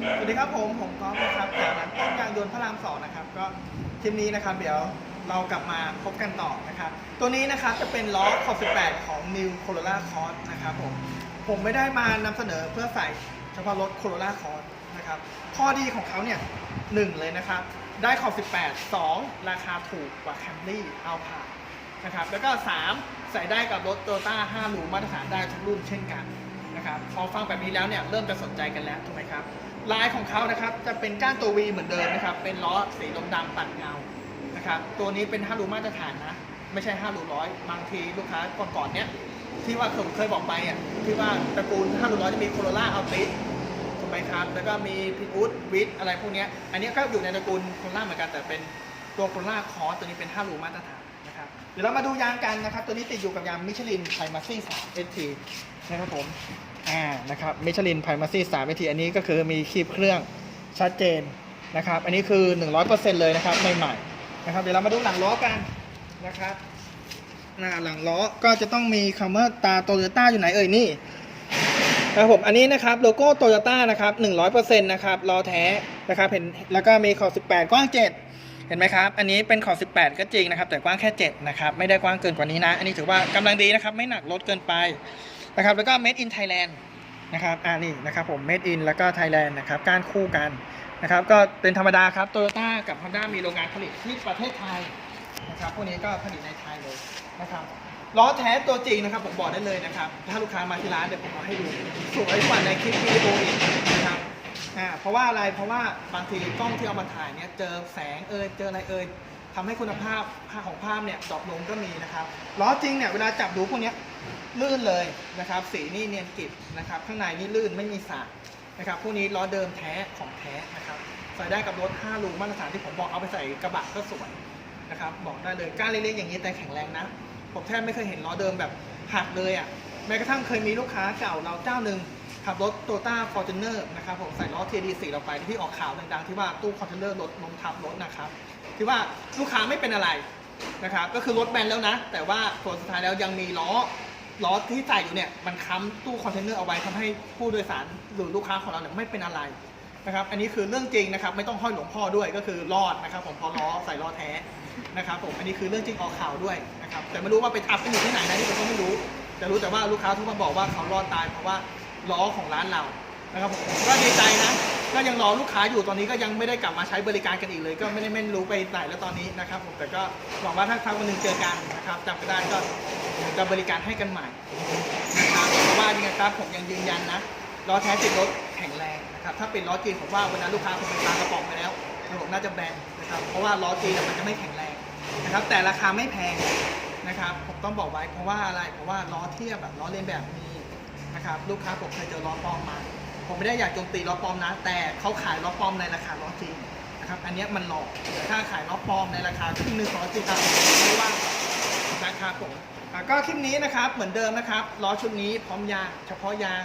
สวัสดีครับผมผมก๊อฟนะครับจากร้านต้นยางยนต์พระรามสองนะครับก็คลิปนี้นะครับเดี๋ยวเรากลับมาพบกันต่อนะครับ ตัวนี้นะครับจะเป็นล้อขอบ 18 ของ New Corolla Cross นะครับผมผมไม่ได้มานำเสนอเพื่อใส่เฉพาะรถ Corolla Cross นะครับข้อดีของเขาเนี่ยหนึ่งเลยนะครับได้ขอบ 18 2 ราคาถูกกว่า Camry Alpine นะครับแล้วก็ 3 ใส่ได้กับรถ Toyota 5หรูมาตรฐานได้ทุกรุ่นเช่นกันนะครับพอฟังแบบนี้แล้วเนี่ยเริ่มจะสนใจกันแล้วถูกไหมครับ ลายของเขานะครับจะเป็นก้านตัว V เหมือนเดิมนะครับ เป็นล้อสีดำดำตัดเงานะครับ ตัวนี้เป็น5รูมาตรฐานนะ ไม่ใช่5รูร้อยบางทีลูกค้าก่อนๆเนี้ยที่ว่าผมเคยบอกไปอะที่ว่าตระกูล5รูร้อยจะมีโคโรล่าอัลติสถูกไหมครับ แล้วก็มีพิอุดวิทอะไรพวกเนี้ยอันนี้ก็อยู่ในตระกูลโคโรล่าเหมือนกันแต่เป็นตัวโคโรล่าคอร์สตัวนี้เป็น5รูมาตรฐาน เดี๋ยวเรามาดูยางกันนะครับ ตัวนี้ติดอยู่กับยางมิชลินไพมาซี่3 ST นะครับผม อ่า นะครับ มิชลินไพมาซี่3 ST อันนี้ก็คือมีคลิปเครื่องชัดเจนนะครับ อันนี้คือ 100%เลยนะครับใหม่ๆนะครับ เดี๋ยวเรามาดูหลังล้อกันนะครับหน้าหลังล้อก็จะต้องมีคำว่าตาโตโยต้าอยู่ไหนเอ่ยนี่นะครับผมอันนี้นะครับโลโก้โตโยต้านะครับ100%นะครับล้อแท้นะครับเห็นแล้วก็มีขอบ18 กว้าง 7 เห็นไหมครับ อันนี้เป็นขอบ 18 ก็จริงนะครับ แต่กว้างแค่ 7 นะครับ ไม่ได้กว้างเกินกว่านี้นะ อันนี้ถือว่ากำลังดีนะครับ ไม่หนักรถเกินไปนะครับ แล้วก็ made in Thailand นะครับ อ่านี่นะครับผม made in แล้วก็ Thailand นะครับ การคู่กันนะครับ ก็เป็นธรรมดาครับโตโยต้ากับ Honda มีโรงงานผลิตที่ประเทศไทยนะครับ พวกนี้ก็ผลิตในไทยเลยนะครับ ล้อแท้ตัวจริงนะครับ ผมบอกได้เลยนะครับ ถ้าลูกค้ามาที่ร้านเดี๋ยวผมเอาให้ดู สวยกว่าในคลิปวิดีโออีกนะครับ อ่าเพราะว่าอะไรเพราะว่าบางทีกล้องที่เอามาถ่ายเนี่ยเจอแสงเอยเจออะไรเอยทำให้คุณภาพภาพของภาพเนี่ยดรอปลงก็มีนะครับล้อจริงเนี่ยเวลาจับดูพวกเนี้ยลื่นเลยนะครับ สีนี่เนียนกริบนะครับ ข้างในนี่ลื่นไม่มีสากนะครับพวกนี้ล้อเดิมแท้ของแท้นะครับใส่ได้กับรถ5ลูกมาตรฐานที่ผมบอกเอาไปใส่กระบะก็สวยนะครับบอกได้เลยก้านเล็กๆอย่างนี้แต่แข็งแรงนะผมแทบไม่เคยเห็นล้อเดิมแบบหักเลยอะแม้กระทั่งเคยมีลูกค้าเก่าเราเจ้าหนึ่ง ขับรถโตต้าฟอร์จูเนอร์นะครับผมใส่ล้อ TD4 เราไปที่ออกข่าวดังๆที่ว่าตู้คอนเทนเนอร์รถล้มทับรถนะครับที่ว่าลูกค้าไม่เป็นอะไรนะครับก็คือรถแบนแล้วนะ แต่ว่าผลสุดท้ายแล้วยังมีล้อล้อที่ใส่อยู่เนี่ยมันค้ำตู้คอนเทนเนอร์เอาไว้ทำให้ผู้โดยสารหรือลูกค้าของเราเนี่ยไม่เป็นอะไรนะครับอันนี้คือเรื่องจริงนะครับไม่ต้องห้อยหลวงพ่อด้วยก็คือรอดนะครับผมเพอล้อใส่ล้อแท้นะครับผมอันนี้คือเรื่องจริงออกข่าวด้วยนะครับแต่ไม่รู้ว่าไปทับกันอยู่ที่ไหนนะที่ผมก็ไม่รู้ แต่รู้แต่ว่าลูกค้าทุกมาบอกว่าเขารอดตายเพราะว่า ล้อของร้านเรานะครับผมก็ดีใจนะ ก็ยังรอลูกค้าอยู่ตอนนี้ก็ยังไม่ได้กลับมาใช้บริการกันอีกเลย ก็ไม่ได้ไม่รู้ไปไหนแล้วตอนนี้นะครับผมแต่ก็หวังว่าถ้าครั้งวันหนึ่งเจอกันนะครับจำไม่ได้ก็จะบริการให้กันใหม่นะครับเพราะว่ายังไงครับผมยังยืนยันนะล้อแท้ติดรถแข็งแรงนะครับถ้าเป็นล้อจีนผมว่าวันนั้นลูกค้าคงเป็นตากระป๋องไปแล้วผมน่าจะแบนนะครับเพราะว่าล้อจีนมันจะไม่แข็งแรงนะครับ แต่ราคาไม่แพงนะครับผมต้องบอกไว้เพราะว่าอะไรเพราะว่าล้อเทียบแบบล้อเลียนแบบมี นะครับลูกค้าผมเคยเจอล้อปลอมมา ผมไม่ได้อยากโจมตีล้อปลอมนะ แต่เขาขายล้อปลอมในราคาล้อจริงนะครับอันนี้มันหลอกแต่ถ้าขายล้อปลอมในราคาครึ่งหนึ่งของล้อจริงครับไม่ว่านะครับผมก็คลิปนี้นะครับเหมือนเดิมนะครับล้อชุดนี้พร้อมยางเฉพาะยาง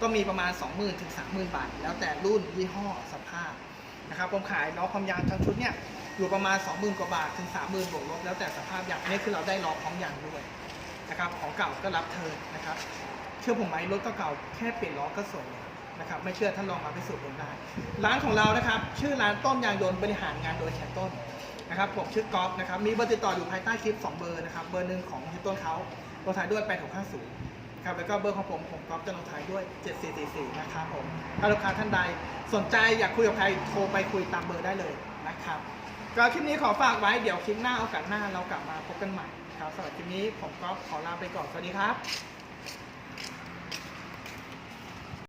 ก็มีประมาณ 20,000ถึง30,000 บาท แล้วแต่รุ่นยี่ห้อสภาพนะครับผมขายล้อความยางทั้งชุดเนี่ยอยู่ประมาณ 20,000 กว่าบาทถึง 30,000บวกลบแล้วแต่สภาพยางนี้คือเราได้ล้อพร้อมยางด้วยนะครับของเก่าก็รับเทินนะครับ เชื่อผมไหมรถเก่าๆแค่เปลี่ยนล้อก็ส่งแล้วนะครับไม่เชื่อท่านลองมาพิสูจน์เองได้ ร้านของเรานะครับ ชื่อร้านต้นยางยนต์บริหารงานโดยแชร์ต้นนะครับผมชื่อกอล์ฟนะครับมีเบอร์ติดต่ออยู่ภายใต้คลิป 2 เบอร์นะครับเบอร์หนึ่งของแชร์ต้นเขาลงท้ายด้วย8650ครับแล้วก็เบอร์ของผมผมก๊อฟจะลงท้ายด้วย 7444 นะครับผม ถ้าลูกค้าท่านใดสนใจอยากคุยกับใครโทรไปคุยตามเบอร์ได้เลยนะครับ ก็คลิปนี้ขอฝากไว้เดี๋ยวคลิปหน้าโอกาสหน้าเรากลับมาพบกันใหม่ครับสำหรับคลิปนี้ผมก็ขอลาไปก่อน สวัสดีครับ